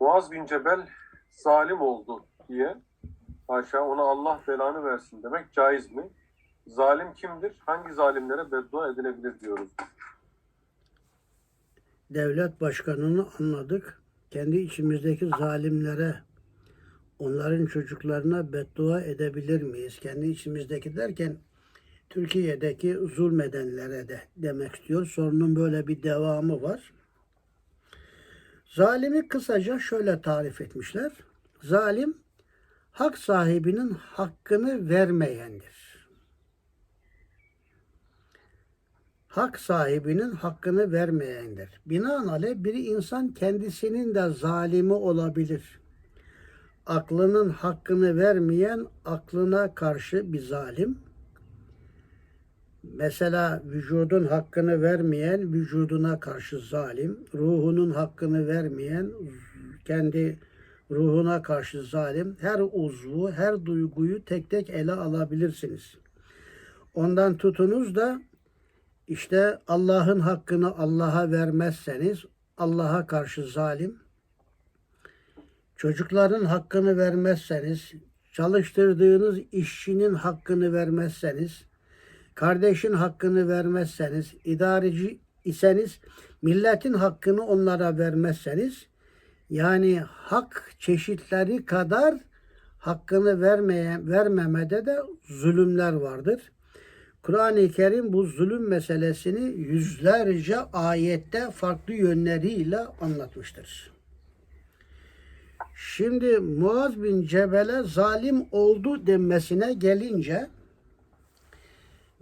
Muaz bin Cebel zalim oldu diye haşa ona Allah belanı versin demek caiz mi? Zalim kimdir? Hangi zalimlere beddua edilebilir diyoruz. devlet başkanını anladık. Kendi içimizdeki zalimlere, onların çocuklarına beddua edebilir miyiz? Kendi içimizdeki derken Türkiye'deki zulmedenlere de demek istiyor. Sorunun böyle bir devamı var. Zalimi kısaca şöyle tarif etmişler. Zalim hak sahibinin hakkını vermeyendir. hak sahibinin hakkını vermeyendir. Binaenaleyh bir insan kendisinin de zalimi olabilir. Aklının hakkını vermeyen aklına karşı bir zalim. Mesela vücudun hakkını vermeyen vücuduna karşı zalim. Ruhunun hakkını vermeyen kendi ruhuna karşı zalim. Her uzvu, her duyguyu tek tek ele alabilirsiniz. Ondan tutunuz da işte Allah'ın hakkını Allah'a vermezseniz Allah'a karşı zalim, çocukların hakkını vermezseniz, çalıştırdığınız işçinin hakkını vermezseniz, kardeşin hakkını vermezseniz, idareci iseniz, milletin hakkını onlara vermezseniz, yani hak çeşitleri kadar hakkını vermeyen, vermemede de zulümler vardır. Kur'an-ı Kerim bu zulüm meselesini yüzlerce ayette farklı yönleriyle anlatmıştır. Şimdi Muaz bin Cebel'e zalim oldu denmesine gelince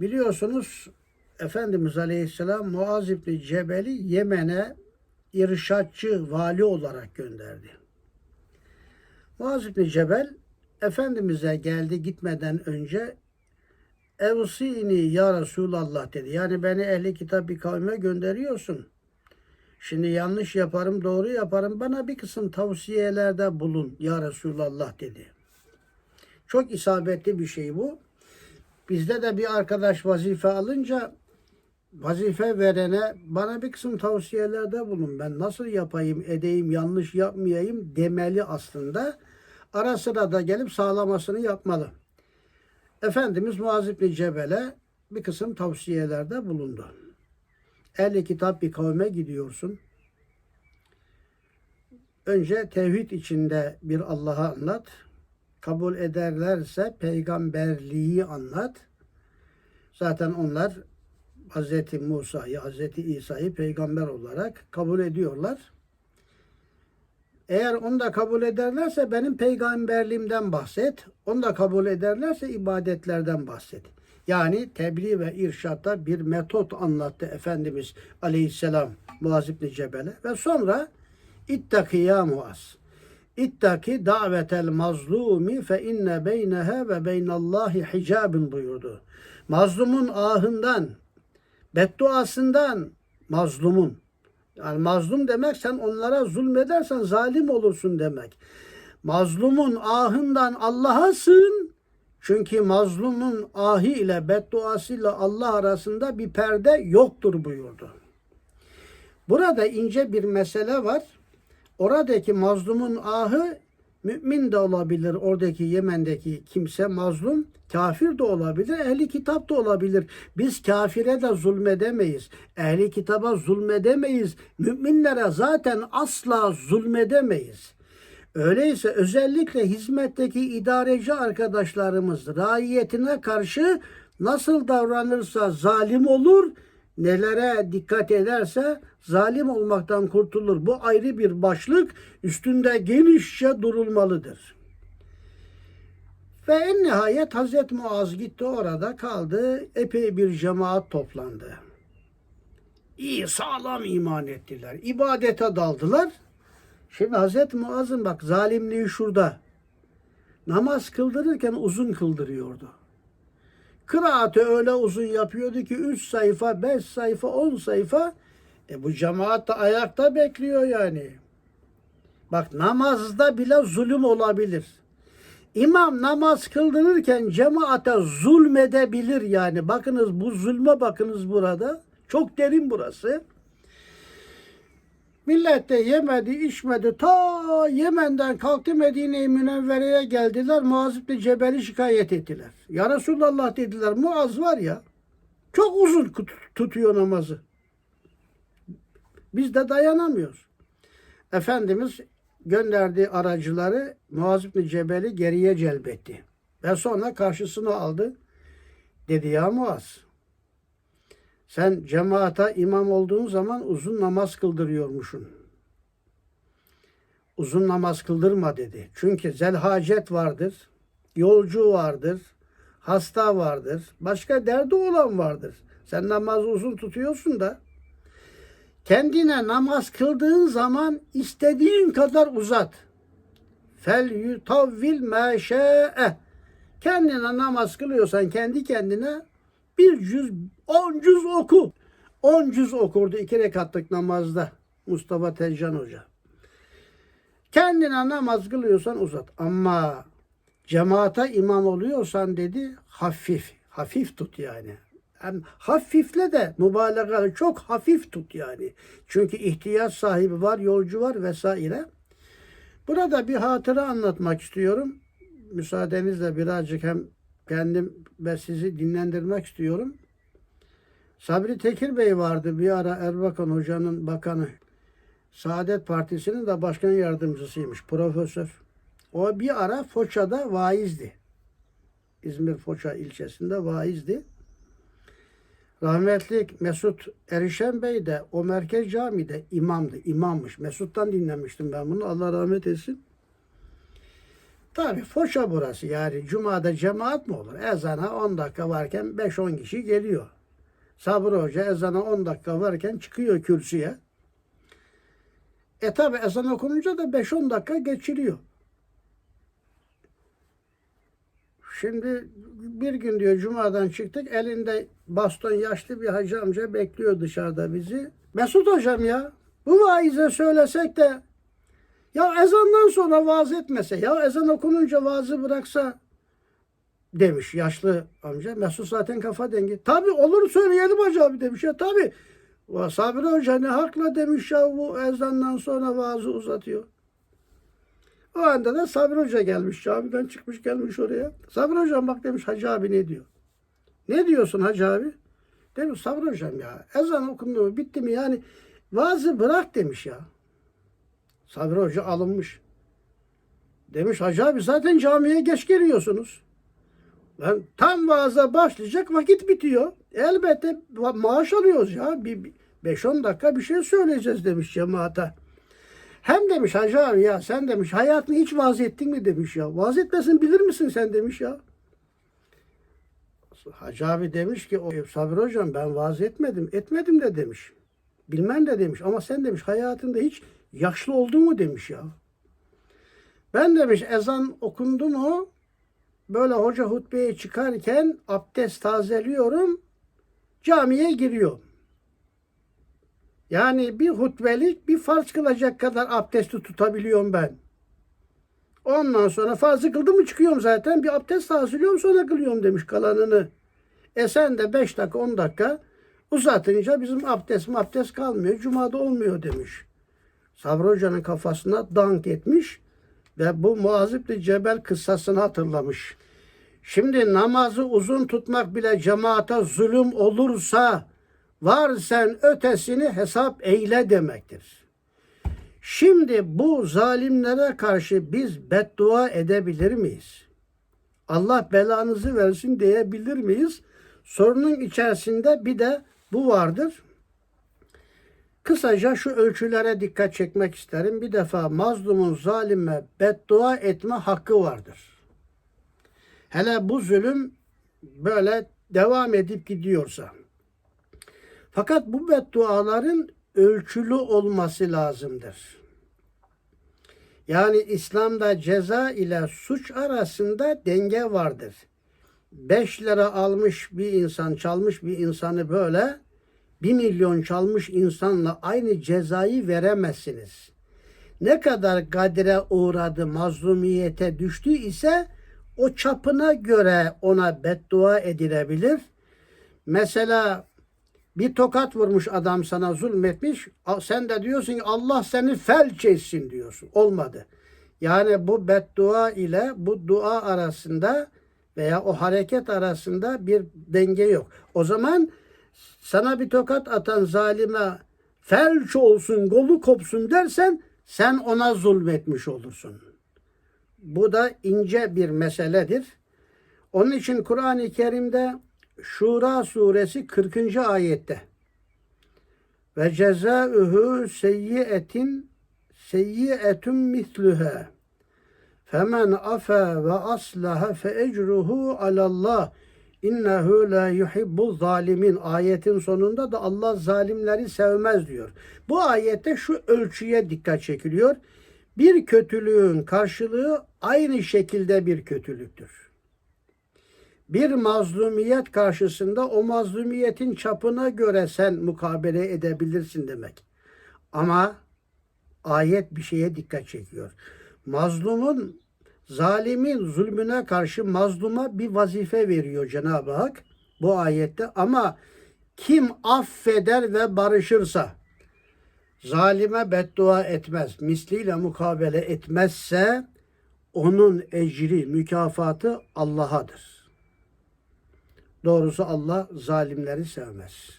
biliyorsunuz Efendimiz Aleyhisselam Muaz bin Cebel'i Yemen'e irşatçı vali olarak gönderdi. Muaz bin Cebel Efendimiz'e geldi gitmeden önce Evsini ya Resulallah dedi. Yani beni ehli kitap bir kavme gönderiyorsun. Şimdi yanlış yaparım, doğru yaparım. Bana bir kısım tavsiyelerde bulun ya Resulallah dedi. Çok isabetli bir şey bu. Bizde de bir arkadaş vazife alınca vazife verene bana bir kısım tavsiyelerde bulun. Ben nasıl yapayım, edeyim, yanlış yapmayayım demeli aslında. Ara sıra da gelip sağlamasını yapmalı. Efendimiz Muaz İbni Cebel'e bir kısım tavsiyelerde bulundu. Ehli kitap bir kavme gidiyorsun. Önce tevhid içinde bir Allah'a anlat. Kabul ederlerse peygamberliği anlat. Zaten onlar Hz. Musa'yı, Hz. İsa'yı peygamber olarak kabul ediyorlar. Eğer onu da kabul ederlerse benim peygamberliğimden bahset. Onu da kabul ederlerse ibadetlerden bahset. Yani tebliğ ve irşatta bir metot anlattı Efendimiz Aleyhisselam Muaz İbni Cebel'e. Ve sonra ittaki ya Muaz. İttaki davetel mazlumi fe inne beyneha ve beynallahi hicabın buyurdu. Mazlumun ahından, bedduasından mazlumun yani mazlum demek sen onlara zulmedersen zalim olursun demek. Mazlumun ahından Allah'a sığın. Çünkü mazlumun ahi ile bedduasıyla Allah arasında bir perde yoktur buyurdu. Burada ince bir mesele var. Oradaki mazlumun ahı mümin de olabilir. Oradaki Yemen'deki kimse mazlum, kafir de olabilir, ehli kitap da olabilir. Biz kafire de zulmedemeyiz. Ehli kitaba zulmedemeyiz. Müminlere zaten asla zulmedemeyiz. Öyleyse özellikle hizmetteki idareci arkadaşlarımız raiyetine karşı nasıl davranırsa zalim olur, nelere dikkat ederse zalim olmaktan kurtulur. Bu ayrı bir başlık üstünde genişçe durulmalıdır. Ve en nihayet Hazreti Muaz gitti orada kaldı. Epey bir cemaat toplandı. İyi sağlam iman ettiler. İbadete daldılar. Şimdi Hazreti Muaz'ın bak zalimliği şurada. Namaz kıldırırken uzun kıldırıyordu. Kıraatı öyle uzun yapıyordu ki 3 sayfa, 5 sayfa, 10 sayfa. E bu cemaat da ayakta bekliyor yani. Bak namazda bile zulüm olabilir. İmam namaz kıldırırken cemaate zulmedebilir yani. Bakınız bu zulme bakınız burada. Çok derin burası. Millet de yemedi, içmedi. Ta Yemen'den kalktı Medine-i Münevvere'ye geldiler. Muaz İbni Cebel'i şikayet ettiler. Ya Resulallah dediler. Muaz var ya çok uzun tutuyor namazı. Biz de dayanamıyoruz. Efendimiz gönderdiği aracıları Muaz İbni Cebel'i geriye celbetti. Ve sonra karşısına aldı. Dedi ya Muaz sen cemaata imam olduğun zaman uzun namaz kıldırıyormuşsun. Uzun namaz kıldırma dedi. Çünkü zelhacet vardır, yolcu vardır, hasta vardır, başka derdi olan vardır. Sen namazı uzun tutuyorsun da kendine namaz kıldığın zaman istediğin kadar uzat. Fel yutavvil ma şa'e. Kendine namaz kılıyorsan kendi kendine bir cüz, on cüz oku. On cüz okurdu iki rekatlık namazda Mustafa Tezcan Hoca. Kendine namaz kılıyorsan uzat. Ama cemaate imam oluyorsan dedi hafif. Hafif tut yani. Hem hafifle de mübalağalı çok hafif tut yani. Çünkü ihtiyaç sahibi var, yolcu var vesaire. Burada bir hatıra anlatmak istiyorum. Müsaadenizle birazcık hem kendim ve sizi dinlendirmek istiyorum. Sabri Tekir Bey vardı bir ara Erbakan Hoca'nın bakanı. Saadet Partisi'nin de başkan yardımcısıymış, profesör. O bir ara Foça'da vaizdi. İzmir Foça ilçesinde vaizdi. Rahmetli Mesut Erişen Bey de o merkez camide imamdı, imammış. Mesut'tan dinlemiştim ben bunu. Allah rahmet etsin. Tabi Foça burası yani Cuma'da cemaat mi olur? Ezana 10 dakika varken 5-10 kişi geliyor. Sabri Hoca ezana 10 dakika varken çıkıyor kürsüye. E tabi ezan okununca da 5-10 dakika geçiriyor. Şimdi bir gün diyor Cuma'dan çıktık elinde baston yaşlı bir hacı amca bekliyor dışarıda bizi. Mesut hocam ya bu vaize söylesek de ya ezandan sonra vaaz etmese, ya ezan okununca vaazı bıraksa demiş yaşlı amca. Mesut zaten kafa dengi. Tabi olur söyleyelim abi demiş ya tabi. Sabri Hoca ne hakla demiş ya bu ezandan sonra vaazı uzatıyor. O anda da Sabri Hoca gelmiş camiden çıkmış gelmiş oraya. Sabri Hocam bak demiş Hacı abi ne diyor? Ne diyorsun Hacı abi? Demiş Sabri Hocam ya ezan okundu bitti mi yani vaazı bırak demiş ya. Sabri Hoca alınmış. Demiş Hacı abi zaten camiye geç geliyorsunuz. Ben tam vaaza başlayacak vakit bitiyor. Elbette ma- maaş alıyoruz ya. Bir 5-10 dakika bir şey söyleyeceğiz demiş cemaate. Hem demiş Hacı abi ya sen demiş hayatını hiç vaaz ettin mi demiş ya. Vaaz etmesin bilir misin sen demiş ya. Hacı abi demiş ki o Sabri hocam ben vaaz etmedim. Etmedim de demiş. Bilmem de demiş ama sen demiş hayatında hiç yaşlı oldun mu demiş ya. Ben demiş ezan okundu mu böyle hoca hutbeye çıkarken abdest tazeliyorum camiye giriyorum. Yani bir hutbelik bir farz kılacak kadar abdesti tutabiliyorum ben. Ondan sonra farzı kıldım mı çıkıyorum zaten. Bir abdest tazeliyorum sonra kılıyorum demiş kalanını. E sen de 5 dakika 10 dakika uzatınca bizim abdest abdest kalmıyor. Cuma'da olmuyor demiş. Sabri Hoca'nın kafasına dank etmiş ve bu Muazip Cebel kıssasını hatırlamış. Şimdi namazı uzun tutmak bile cemaate zulüm olursa var sen ötesini hesap eyle demektir. Şimdi bu zalimlere karşı biz beddua edebilir miyiz? Allah belanızı versin diyebilir miyiz? Sorunun içerisinde bir de bu vardır. Kısaca şu ölçülere dikkat çekmek isterim. Bir defa mazlumun zalime beddua etme hakkı vardır. Hele bu zulüm böyle devam edip gidiyorsa. Fakat bu bedduaların ölçülü olması lazımdır. Yani İslam'da ceza ile suç arasında denge vardır. 5 lira almış bir insan, çalmış bir insanı böyle 1 milyon çalmış insanla aynı cezayı veremezsiniz. Ne kadar gadire uğradı, mazlumiyete düştü ise o çapına göre ona beddua edilebilir. Mesela Bir tokat vurmuş adam sana zulmetmiş. Sen de diyorsun ki Allah seni felç etsin diyorsun. Olmadı. Yani bu beddua ile bu dua arasında veya o hareket arasında bir denge yok. O zaman sana bir tokat atan zalime felç olsun, golu kopsun dersen sen ona zulmetmiş olursun. Bu da ince bir meseledir. Onun için Kur'an-ı Kerim'de Şura suresi 40. ayette ve cezaühü seyyiyetin seyyietun misluha femen afa ve aslaha fe ecruhu alallah innehu la yuhibbu zalimin ayetin sonunda da Allah zalimleri sevmez diyor. Bu ayette şu ölçüye dikkat çekiliyor. Bir kötülüğün karşılığı aynı şekilde bir kötülüktür bir mazlumiyet karşısında o mazlumiyetin çapına göre sen mukabele edebilirsin demek. Ama ayet bir şeye dikkat çekiyor. Mazlumun, zalimin zulmüne karşı mazluma bir vazife veriyor Cenab-ı Hak bu ayette. Ama kim affeder ve barışırsa, zalime beddua etmez, misliyle mukabele etmezse onun ecri, mükafatı Allah'adır. Doğrusu Allah zalimleri sevmez.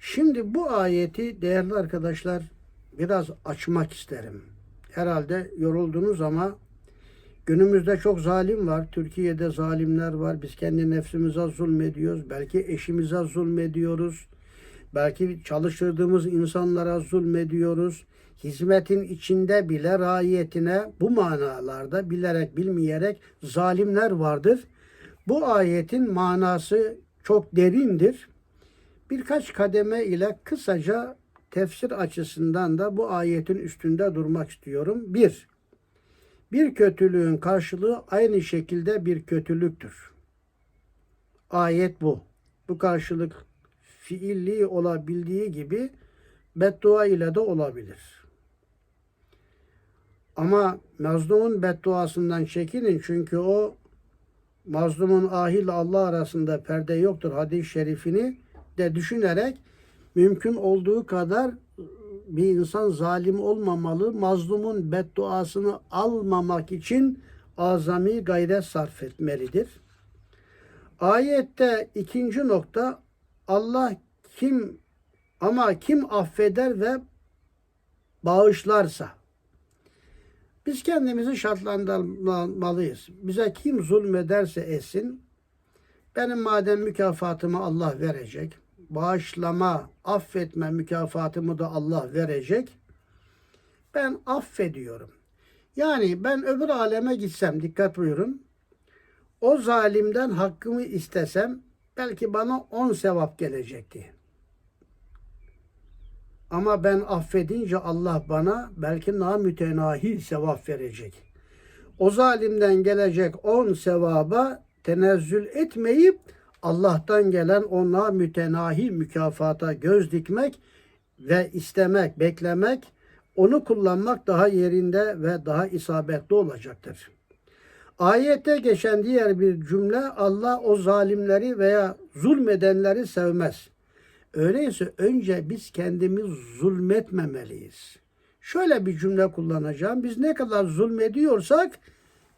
Şimdi bu ayeti değerli arkadaşlar biraz açmak isterim. Herhalde yoruldunuz ama günümüzde çok zalim var. Türkiye'de zalimler var. Biz kendi nefsimize zulmediyoruz. Belki eşimize zulmediyoruz. Belki çalıştırdığımız insanlara zulmediyoruz. Hizmetin içinde bile raiyetine bu manalarda bilerek bilmeyerek zalimler vardır. Bu ayetin manası çok derindir. Birkaç kademe ile kısaca tefsir açısından da bu ayetin üstünde durmak istiyorum. Bir, bir kötülüğün karşılığı aynı şekilde bir kötülüktür. Ayet bu. Bu karşılık fiilli olabildiği gibi beddua ile de olabilir. Ama mazlumun bedduasından çekinin çünkü o mazlumun ahil Allah arasında perde yoktur hadis-i şerifini de düşünerek mümkün olduğu kadar bir insan zalim olmamalı, mazlumun bedduasını almamak için azami gayret sarf etmelidir. Ayette ikinci nokta Allah kim ama kim affeder ve bağışlarsa biz kendimizi şartlandırmalıyız. Bize kim zulmederse etsin, benim madem mükafatımı Allah verecek, bağışlama, affetme mükafatımı da Allah verecek, ben affediyorum. Yani ben öbür aleme gitsem, dikkat buyurun, o zalimden hakkımı istesem, belki bana on sevap gelecekti. Ama ben affedince Allah bana belki namütenahi sevap verecek. O zalimden gelecek on sevaba tenezzül etmeyip Allah'tan gelen o namütenahi mükafata göz dikmek ve istemek, beklemek, onu kullanmak daha yerinde ve daha isabetli olacaktır. Ayette geçen diğer bir cümle Allah o zalimleri veya zulmedenleri sevmez. Öyleyse önce biz kendimiz zulmetmemeliyiz. Şöyle bir cümle kullanacağım. Biz ne kadar zulmediyorsak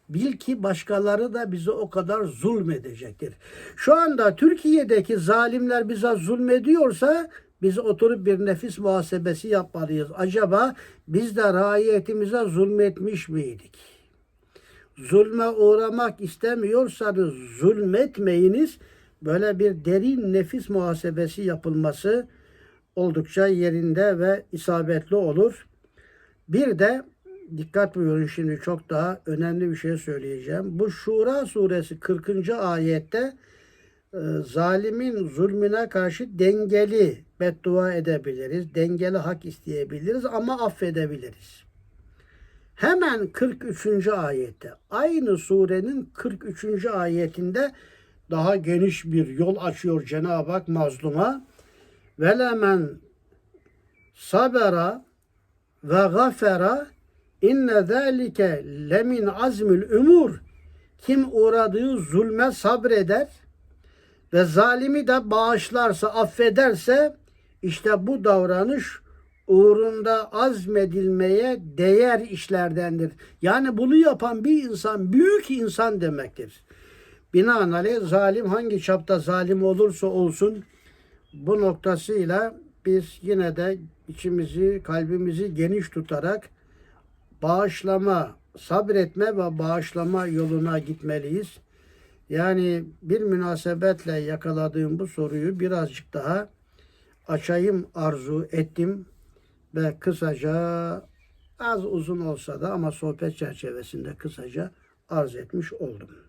bil ki başkaları da bize o kadar zulmedecektir. Şu anda Türkiye'deki zalimler bize zulmediyorsa biz oturup bir nefis muhasebesi yapmalıyız. Acaba biz de raiyetimize zulmetmiş miydik? Zulme uğramak istemiyorsanız zulmetmeyiniz böyle bir derin nefis muhasebesi yapılması oldukça yerinde ve isabetli olur. Bir de dikkat buyurun şimdi çok daha önemli bir şey söyleyeceğim. Bu Şura suresi 40. ayette e, zalimin zulmüne karşı dengeli beddua edebiliriz. Dengeli hak isteyebiliriz ama affedebiliriz. Hemen 43. ayette aynı surenin 43. ayetinde daha geniş bir yol açıyor Cenab-ı Hak mazluma. Velemen sabera ve gafera inne zâlike lemin azmül umur. Kim uğradığı zulme sabreder ve zalimi de bağışlarsa, affederse işte bu davranış uğrunda azmedilmeye değer işlerdendir. Yani bunu yapan bir insan büyük insan demektir. Binaenaleyh zalim hangi çapta zalim olursa olsun bu noktasıyla biz yine de içimizi, kalbimizi geniş tutarak bağışlama, sabretme ve bağışlama yoluna gitmeliyiz. Yani bir münasebetle yakaladığım bu soruyu birazcık daha açayım arzu ettim ve kısaca az uzun olsa da ama sohbet çerçevesinde kısaca arz etmiş oldum.